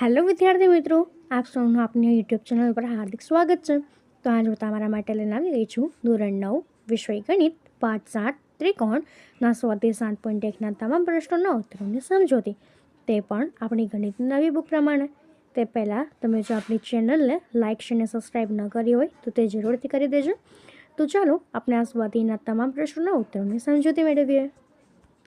Hello વિદ્યાર્થી મિત્રો, આપ સૌનું આપની યુટ્યુબ ચેનલ પર હાર્દિક સ્વાગત છે. તો આજ હું તમારા માટે લઈને આવી ગઈ છું ધોરણ નવ, વિષય ગણિત, પાઠ સાત ત્રિકોણના સ્વાધ્યાય સાત પોઈન્ટ એકના તમામ પ્રશ્નોના ઉત્તરોની સમજોતી. તે પણ આપણી ગણિતની નવી બુક પ્રમાણે. તે પહેલાં તમે જો આપણી ચેનલને લાઇક શેર અને સબસ્ક્રાઈબ ન કરી હોય, તો તે જરૂરથી કરી દેજો. તો ચાલો આપણે આ સ્વાધ્યાયના તમામ પ્રશ્નોના ઉત્તરોની સમજોતી મેળવીએ.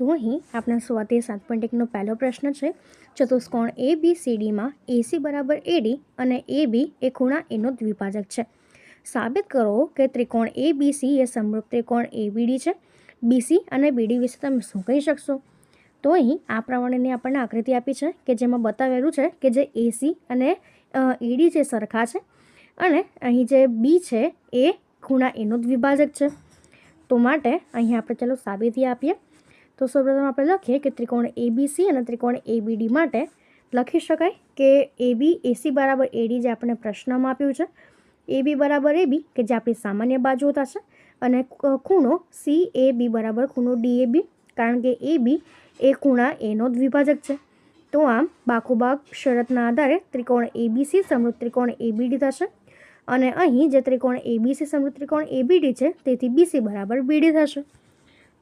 તો અહીં આપણા સ્વાતે સાત પોઈન્ટ એકનો પહેલો પ્રશ્ન છે. ચતુષ્કોણ એ બી સી ડીમાં એસી બરાબર એડી અને એ બી એ ખૂણા એનો દ્વિભાજક છે. સાબિત કરો કે ત્રિકોણ એ બી સી એ સમૃદ્ધ ત્રિકોણ એ બીડી છે. બીસી અને બીડી વિશે તમે શું કહી શકશો? તો અહીં આ પ્રમાણેની આપણને આકૃતિ આપી છે કે જેમાં બતાવેલું છે કે જે એસી અને ઈડી જે સરખા છે અને અહીં જે બી છે એ ખૂણા એનો દ્વિભાજક છે. તો માટે અહીં આપણે ચાલો સાબિતી આપીએ. તો સૌપ્રથમ આપણે લખીએ કે ત્રિકોણ એબીસી અને ત્રિકોણ એબીડી માટે લખી શકાય કે એબી એસી બરાબર એડી જે આપણે પ્રશ્નમાં આપ્યું છે એબી બરાબર એબી કે જે આપણી સામાન્ય બાજુ થશે અને ખૂણો સી એ બી બરાબર ખૂણો ડી એ કારણ કે એ બી એ ખૂણા એનો જ વિભાજક છે તો આમ બાકુબાગ શરતના આધારે ત્રિકોણ એબીસી સમૃદ્ધ ત્રિકોણ એબીડી થશે અને અહીં જે ત્રિકોણ એબીસી સમૃદ્ધ ત્રિકોણ એબીડી છે તેથી બીસી બરાબર બીડી થશે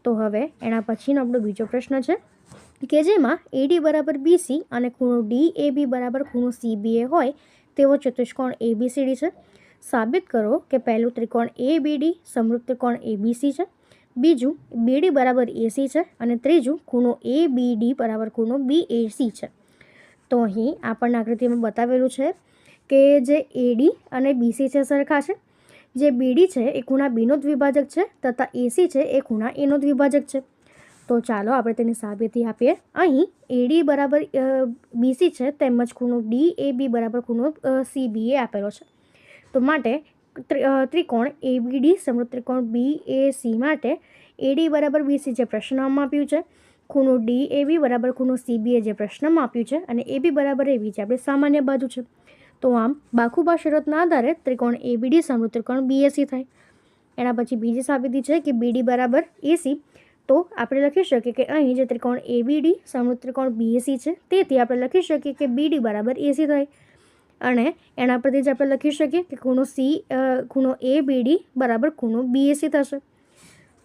તો હવે એના પછીનો આપણો બીજો પ્રશ્ન છે કે જેમાં એડી બરાબર બીસી અને ખૂણો ડી એ બી બરાબર ખૂણો સીબીએ હોય તેવો ચતુષ્કોણ એબીસીડી છે. સાબિત કરો કે પહેલું ત્રિકોણ એ બીડી સમૃદ્ધ ત્રિકોણ એબીસી છે. બીજું બીડી બરાબર એસી છે અને ત્રીજું ખૂણો એ બી ડી બરાબર ખૂણો બી એસી છે. તો અહીં આપણને આકૃતિમાં બતાવેલું છે કે જે એડી અને બીસી છે સરખા છે. જે બીડી છે એ ખૂણા બીનો દ્વિભાજક છે તથા એસી છે એ ખૂણા એનો દ્વિભાજક છે. તો ચાલો આપણે તેની સાબિતી આપીએ. અહીં એડી બરાબર બીસી છે તેમજ ખૂણો ડી એ બી બરાબર ખૂણો સી એ આપેલો છે. તો માટે ત્રિકોણ એ બી ડી સમૃદ્ધ ત્રિકોણ બી એ સી માટે એડી બરાબર બીસી જે પ્રશ્નમાં આપ્યું છે, ખૂણો ડી એ બી બરાબર ખૂણો સી બી એ જે પ્રશ્નમાં આપ્યું છે, અને એ બી બરાબર એવી જે આપણે સામાન્ય બાજુ છે. તો આમ બાખુબા શરતના આધારે ત્રિકોણ એબીડી સમૃદ્ધ ત્રિકોણ બીએસી થાય. એના પછી બીજી સાબિતી છે કે બીડી બરાબર એસી તો આપણે લખી શકીએ કે અહીં જે ત્રિકોણ એબીડી સમૃદ્ધ ત્રિકોણ બીએસી છે, તેથી આપણે લખી શકીએ કે બીડી બરાબર એસી થાય. અને એના પરથી જ આપણે લખી શકીએ કે ખૂણો સી ખૂણો એ બીડી બરાબર ખૂણો બીએસી થશે.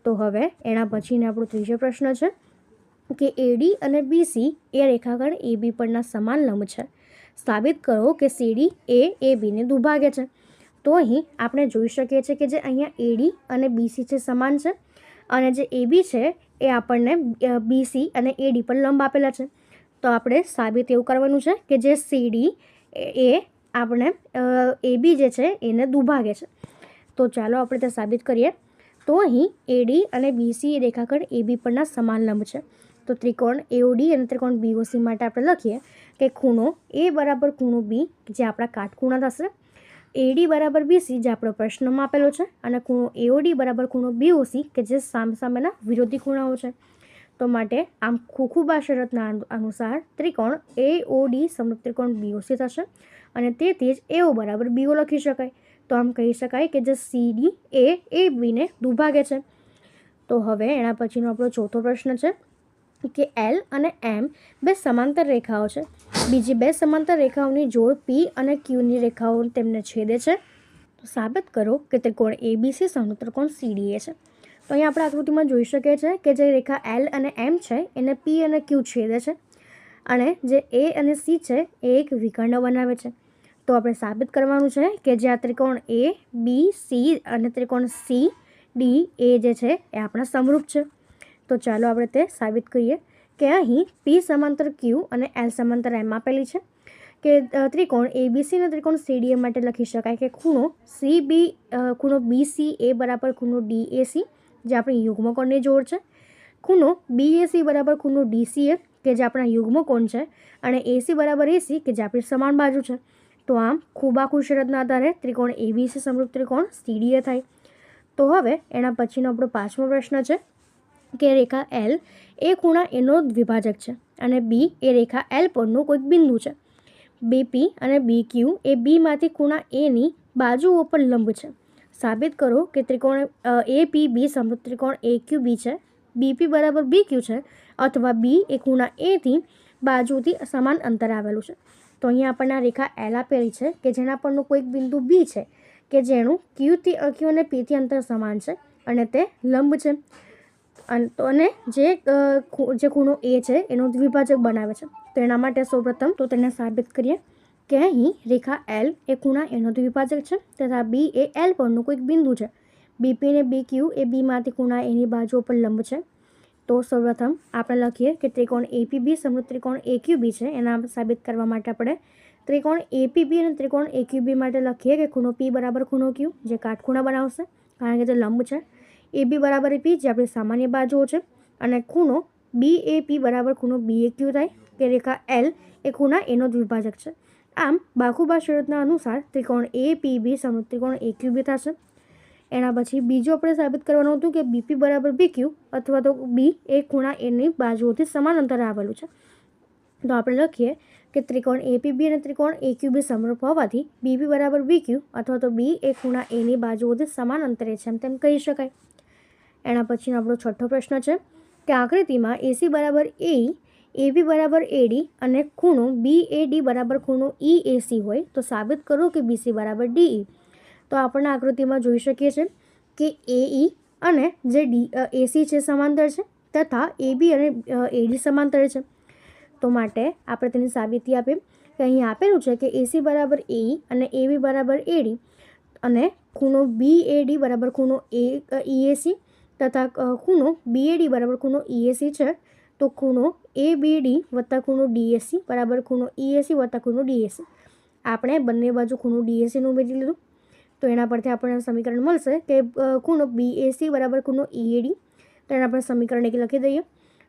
તો હવે એના પછીને આપણો ત્રીજો પ્રશ્ન છે કે એડી અને બીસી એ રેખાખંડ એબી પરના સમાન લંબ છે. સાબિત કરો કે સીડી એ એ બીને દુભાગે છે. તો અહીં આપણે જોઈ શકીએ છીએ કે જે અહીંયા એડી અને બીસી છે સમાન છે. અને જે એબી છે, એ આપણને બીસી અને એડી પર લંબ આપેલા છે. તો આપણે સાબિત એવું કરવાનું છે કે જે સીડી એ આપણે એબી જે છે, એને દુભાગે છે. તો ચાલો આપણે તે સાબિત કરીએ. તો અહીં એડી અને બીસી એ રેખાખંડ એબી પરના સમાન લંબ છે. તો ત્રિકોણ એઓડી અને ત્રિકોણ બીઓસી માટે આપણે લખીએ. કે ખૂણો, એ બરાબર ખૂણો બી જે આપણા કાટખૂણા થશે. એડી બરાબર બીસી જે આપણો પ્રશ્નમાં આપેલો છે અને ખૂણો એઓડી બરાબર ખૂણો બીઓસી કે જે સામ સામેના વિરોધી ખૂણાઓ છે. તો માટે આમ ખુખુબા શરતના અનુસાર ત્રિકોણ એ ઓડી સમૃદ્ધ ત્રિકોણ બીઓસી થશે અને તેથી જ એઓ બરાબર બીઓ લખી શકાય. તો આમ કહી શકાય કે જે સીડી એ એ બીને દુભાગે છે. તો હવે એના પછીનો આપણો ચોથો પ્રશ્ન છે. કે એલ અને એમ બે સમાંતર રેખાઓ છે. બીજી બે સમાંતર રેખાઓની જોડ પી અને ક્યુની રેખાઓ તેમને છેદે છે. તો સાબિત કરો કે ત્રિકોણ એબીસી સમૃદ્ધ ત્રિકોણ સીડીએ છે. તો અહીંયા આપણે આકૃતિમાં જોઈ શકીએ છીએ કે જે રેખા એલ અને એમ છે, એને પી અને ક્યુ છેદે છે. અને જે એ અને સી છે, એ એક વિકર્ણ બનાવે છે. તો આપણે સાબિત કરવાનું છે કે જે આ ત્રિકોણ એ બી સી અને ત્રિકોણ સી ડી એ જે છે, એ આપણા સમરૂપ છે. તો ચાલો આપણે તે સાબિત કરીએ કે અહીં પી સમાંતર ક્યુ અને એલ સમાંતર એમ આપેલી છે કે ત્રિકોણ એબીસી અને ત્રિકોણ સીડીએ માટે લખી શકાય કે ખૂણો સી બી ખૂણો બીસી એ બરાબર ખૂણો ડીએસી જે આપણી યુગ્મકોણની જોડ છે. ખૂણો બીએસી બરાબર ખૂણો ડીસીએ કે જે આપણા યુગ્મકોણ છે, અને એસી બરાબર એસી કે જે આપણી સમાન બાજુ છે. તો આમ ખૂબ આખું શરતના આધારે ત્રિકોણ એબીસી સમૃદ્ધ ત્રિકોણ સીડીએ થાય. તો હવે એના પછીનો આપણો પાંચમો પ્રશ્ન છે. કે રેખા એલ એ ખૂણા એનો દ્વિભાજક છે અને બી એ રેખા એલ પરનું કોઈક બિંદુ છે. બીપી અને બી ક્યુ એ બીમાંથી ખૂણા એની બાજુઓ પર લંબ છે. સાબિત કરો કે ત્રિકોણ એ પી બી સમૃદ્ધ ત્રિકોણ એ ક્યુ બી છે. બીપી બરાબર બી ક્યુ છે અથવા બી એ ખૂણા એથી બાજુથી સમાન અંતર આવેલું છે. તો અહીંયા આપણને આ રેખા એલ આપેલી છે કે જેના પરનું કોઈક બિંદુ બી છે કે જેનું ક્યુથી ક્યુ અને પીથી અંતર સમાન છે અને તે લંબ છે. અન- જે જે ખૂણો એ છે, એનો દ્વિભાજક બનાવે છે. તો એના માટે સૌપ્રથમ તો તેને સાબિત કરીએ કે અહીં રેખા એલ એ ખૂણા એનો દ્વિભાજક છે, તથા બી એ એલ પરનું કોઈક બિંદુ છે. બીપી અને બી ક્યુ એ બીમાંથી ખૂણા એની બાજુ પર લંબ છે. તો સૌપ્રથમ આપણે લખીએ કે ત્રિકોણ એપીબી સમૃદ્ધ ત્રિકોણ એક્યુબી છે, એના સાબિત કરવા માટે આપણે ત્રિકોણ એપીબી અને ત્રિકોણ એક્યુબી માટે લખીએ કે ખૂણો પી બરાબર ખૂણો ક્યુ જે કાટખૂણા બનાવશે, કારણ કે તે લંબ છે. એબી બરાબર પી જે આપણી સામાન્ય બાજુઓ છે. અને ખૂણો બી એ પી બરાબર ખૂણો બી એ ક્યુ થાય કે રેખા એલ એ ખૂણા એનો દ્વિભાજક છે. આમ બાખુબા શરતના અનુસાર ત્રિકોણ એ પી બી સમૃદ્ધ ત્રિકોણ એ ક્યુ બી થશે. એના પછી બીજું આપણે સાબિત કરવાનું હતું કે બીપી બરાબર બી ક્યુ અથવા તો બી એ ખૂણા એની બાજુઓથી સમાન અંતરે આવેલું છે. તો આપણે લખીએ કે ત્રિકોણ એપીબી અને ત્રિકોણ એક્યુબી સમરૂપ હોવાથી બીપી બરાબર બી ક્યુ અથવા તો બી એ ખૂણા એની બાજુઓથી સમાન અંતરે છે એમ તેમ કહી શકાય. એના પછીનો આપણો છઠ્ઠો પ્રશ્ન છે કે આકૃતિમાં એસી બરાબર એ એબી બરાબર એડી અને ખૂણો બી એ ડી બરાબર ખૂણો ઈ એસી હોય તો સાબિત કરો કે બીસી બરાબર ડીઈ તો આપણને આકૃતિમાં જોઈ શકીએ છીએ કે એઈ અને જે ડી એસી છે સમાંતર છે તથા એબી અને એડી સમાંતર છે. તો માટે આપણે તેની સાબિતી આપીએ કે અહીં આપેલું છે કે એસી બરાબર એઈ અને એબી બરાબર એડી અને ખૂણો બી એડી બરાબર ખૂણો એ ઈએસી તથા ખૂણો બીએડી બરાબર ખૂણો ઈએસી છે, તો ખૂણો એ બીડી વત્તા ખૂણો ડીએસસી બરાબર ખૂણો ઈએસી વત્તા ખૂણો ડીએસી આપણે બંને બાજુ ખૂણો ડીએસસીનું ઉમેરી લીધું. તો એના પરથી આપણને સમીકરણ મળશે કે ખૂણો બીએસી બરાબર ખૂણો ઈએડી તો એના આપણે સમીકરણ એક લખી દઈએ.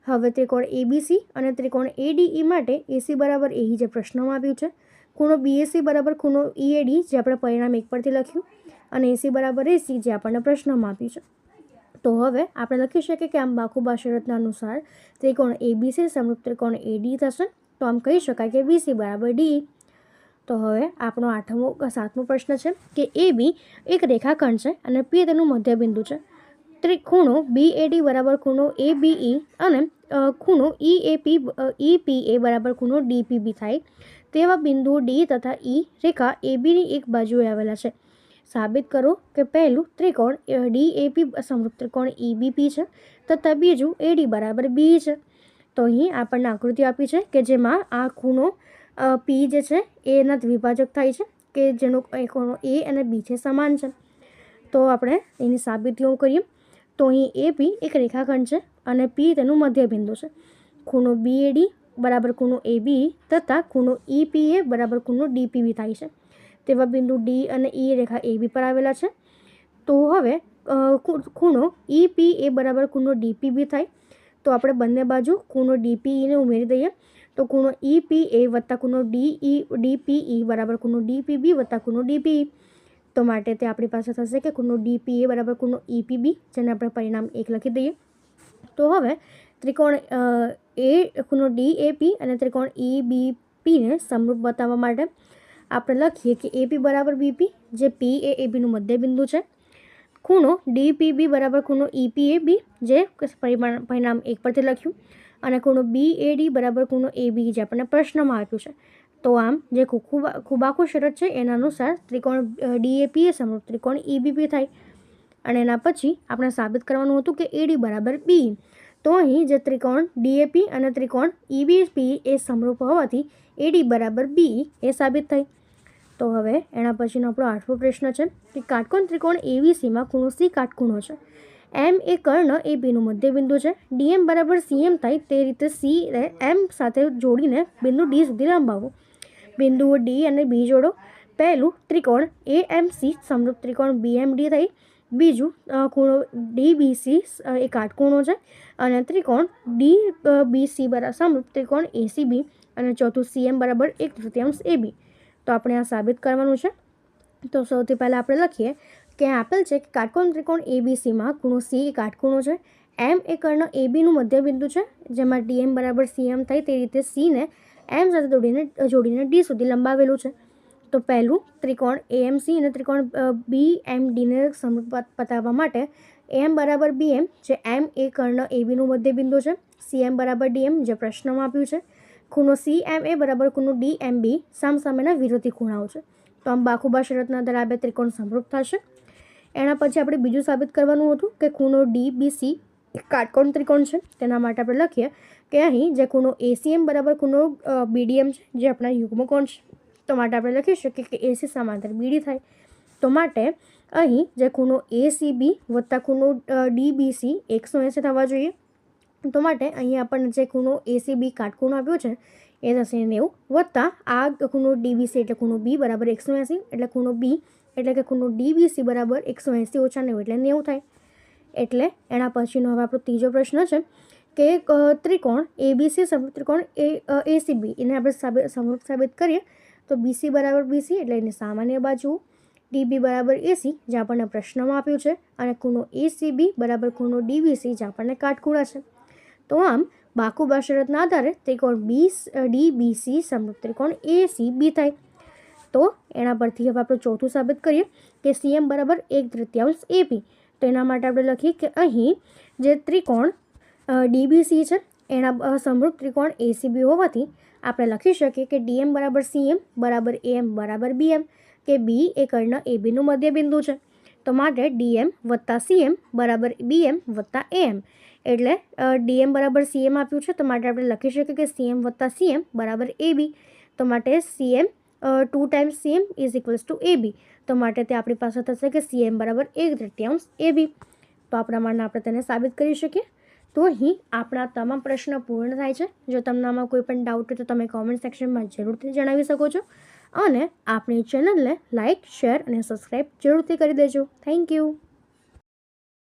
હવે ત્રિકોણ એબીસી અને ત્રિકોણ એડીઈ માટે એસી બરાબર એહી જે પ્રશ્નમાં આપ્યું છે, ખૂણો બીએસી બરાબર ખૂણો ઈએડી જે આપણે પરિણામ એક પરથી લખ્યું અને એસી બરાબર એસી જે આપણને પ્રશ્નમાં આપ્યું છે. તો હવે આપણે લખી શકીએ કે આમ બાખુબા શરતના અનુસાર ત્રિકોણ એબીસી સમૃદ્ધ ત્રિકોણ એડી થશે. તો આમ કહી શકાય કે બીસી બરાબર ડી. તો હવે આપણો આઠમો સાતમો પ્રશ્ન છે કે એ બી એક રેખાખંડ છે અને પી તેનું મધ્યબિંદુ છે. ત્રિ ખૂણો બી એ ડી બરાબર ખૂણો એ બી ઈ અને ખૂણો ઈ એ પી ઈ પી એ બરાબર ખૂણો ડી બી થાય. તેવા બિંદુઓ ડી તથા ઈ રેખા એ બીની એક બાજુએ આવેલા છે. સાબિત કરો કે પહેલું ત્રિકોણ ડી એપી સમરૂપ ત્રિકોણ ઈબીપી છે, તથા બીજું એડી બરાબર, બી છે. તો અહીં આપણને આકૃતિ આપી છે કે જેમાં આ ખૂણો પી જે છે, એના દ્વિભાજક થાય છે, કે જેનો ખૂણો એ અને બી છે સમાન છે. તો આપણે એની સાબિતીઓ કરીએ. તો અહીં એ, પી એક રેખાખંડ છે અને પી તેનું મધ્યબિંદુ છે. ખૂણો બી એડી બરાબર ખૂણો એ, બી, તથા ખૂણો ઈ, પી એ, બરાબર ખૂણો ડીપીબી થાય છે. તેવા બિંદુ ડી અને ઈ રેખા એ બી પર આવેલા છે. તો હવે ખૂણો ઈ પી એ બરાબર ખૂણો ડીપીબી થાય. તો આપણે બંને બાજુ ખૂણો ડીપીઈને ઉમેરી દઈએ. તો ખૂણો ઈ પી એ વત્તા ખૂણો ડી ઈ ડીપીઈ બરાબર ખૂણો ડીપીબી વત્તા ખૂણો ડીપી તો માટે તે આપણી પાસે થશે કે ખૂણો એ બરાબર ખૂણો ઈપીબી જેને આપણે પરિણામ એક લખી દઈએ. તો હવે, ત્રિકોણ એ ખૂણો ડી એપી અને ત્રિકોણ ઈ બી પીને સમરૂપ બતાવવા માટે આપણે લખીએ કે એપી બરાબર બીપી જે પી એ એબીનું મધ્યબિંદુ છે. ખૂણો ડીપીબી બરાબર ખૂણો ઈપી એ બી, જે પરિમાણ, પરિણામ એક પરથી લખ્યું. અને ખૂણો બી એ ડી બરાબર ખૂણો એ બી, જે આપણને પ્રશ્નમાં આપ્યું છે. તો આમ, જે ખુ- ખૂબ ખૂબ આખું શરત છે, એના અનુસાર ત્રિકોણ ડીએપી એ સમરૂપ ત્રિકોણ ઈબીપી થાય. અને એના પછી આપણે સાબિત કરવાનું હતું કે એડી બરાબર બી. તો અહીં જે ત્રિકોણ ડીએપી અને ત્રિકોણ ઈબીપી એ સમરૂપ હોવાથી એડી બરાબર બી એ સાબિત થઈ. તો હવે એના પછીનો આપણો આઠમો પ્રશ્ન છે કે કાટકોણ ત્રિકોણ એવીસીમાં ખૂણો સી કાટખૂણો છે. એમ એ કર્ણ, એ બીનું મધ્યબિંદુ છે. ડીએમ બરાબર સીએમ થાય તે રીતે સી એમ સાથે જોડીને બિંદુ ડી સુધી લંબાવો. બિંદુઓ ડી અને બી જોડો. પહેલું ત્રિકોણ એ એમ સી સમરૂપ ત્રિકોણ બી એમ ડી થઈ. બીજું ખૂણો ડી બી સી એ કાટકોણો છે અને ત્રિકોણ ડી બી સી બરાબર સમરૂપ ત્રિકોણ એસીબી અને ચોથું સીએમ બરાબર એક તૃતીયાંશ એ બી તો આપણે આ સાબિત કરવાનું છે. તો સૌથી પહેલાં આપણે લખીએ કે આપેલ છે કે કાટકોણ ત્રિકોણ એબીસીમાં ખૂણો સી એ કાટકોણો છે. એમ એ કર્ણ એબીનું મધ્યબિંદુ છે, જેમાં ડીએમ બરાબર સીએમ થાય તે રીતે સીને એમ સાથે જોડીને જોડીને ડી સુધી લંબાવેલું છે. તો પહેલું ત્રિકોણ એએમસી અને ત્રિકોણ બી એમ ડીને પતાવવા માટે એમ બરાબર બી એમ જે એમ એ કર્ણ એબીનું મધ્યબિંદુ છે. સીએમ બરાબર ડીએમ જે પ્રશ્નમાં આપ્યું છે. ખૂણો સી એમ એ બરાબર ખૂણો ડી એમ બી સામસામેના વિરોધી ખૂણાઓ છે. તો આમ બાખુબા શરતના આધારે આ બે ત્રિકોણ સમરૂપ થશે. એના પછી આપણે બીજું સાબિત કરવાનું હતું કે ખૂણો ડી બી સી કાટકોણ ત્રિકોણ છે. તેના માટે આપણે લખીએ કે અહીં જે ખૂણો એસીએમ બરાબર ખૂણો બીડીએમ છે, જે આપણા યુગ્મકોણ છે. તો માટે આપણે લખી શકીએ કે એસી સમાંતર બીડી થાય. તો માટે અહીં જે ખૂણો એસીબી વત્તા ખૂણો ડીબીસી એકસો એંસી થવા જોઈએ. તો માટે અહીં આપણને જે ખૂણો એસીબી કાટખૂણો આપ્યો છે, એ થશે નેવું વત્તા આ ખૂણો ડીબીસી એટલે ખૂણો બી બરાબર એકસો એંસી, એટલે ખૂણો બી એટલે કે ખૂણો ડીબીસી બરાબર એકસો એંસી ઓછા નેવું એટલે નેવું થાય. એટલે એના પછીનો હવે આપણો ત્રીજો પ્રશ્ન છે કે ત્રિકોણ એબીસી સમૃદ્ધ ત્રિકોણ એ એસીબી એને આપણે સાબિત સાબિત કરીએ. તો બીસી બરાબર બીસી એટલે એની સામાન્ય બાજુ ડીબી બરાબર એસી જે આપણને પ્રશ્નમાં આપ્યું છે, અને ખૂણો એસીબી બરાબર ખૂણો ડીબીસી જે આપણને કાટખૂણા છે. તો આમ, બાકુ બાશરતના આધારે ત્રિકોણ બી ડીબીસી સમૃદ્ધ ત્રિકોણ એસીબી થાય. તો એના પરથી હવે આપણે ચોથું સાબિત કરીએ કે સીએમ બરાબર એક તૃતીયાંશ એપી તો એના માટે આપણે લખીએ કે અહીં જે ત્રિકોણ ડીબીસી છે, એના સમરૂપ ત્રિકોણ એસીબી હોવાથી આપણે લખી શકીએ કે ડીએમ બરાબર સીએમ બરાબર એમ બરાબર બીએમ કે બી એ કર્ણ એબીનું મધ્યબિંદુ છે. તો માટે ડીએમ વત્તા સીએમ બરાબર બીએમ વત્તા એમ. એટલે ડીએમ બરાબર સીએમ આપ્યું છે, તો માટે આપણે લખી શકીએ કે સીએમ વત્તા સીએમ બરાબર એબી તો માટે CM two times CM is equals to AB તો માટે તે આપણી પાસે થશે કે સીએમ બરાબર એક તૃતીયાંશ એબી તો આ પ્રમાણે આપણે તેને સાબિત કરી શકીએ. તો અહીં આપણા તમામ પ્રશ્નો પૂર્ણ થાય છે. જો તમને આમાં કોઈ પણ ડાઉટ હોય તો તમે કોમેન્ટ સેક્શનમાં જરૂરથી જણાવી શકો છો. અને આપણી ચેનલને લાઇક શેર અને સબસ્ક્રાઈબ જરૂરથી કરી દેજો. Thank you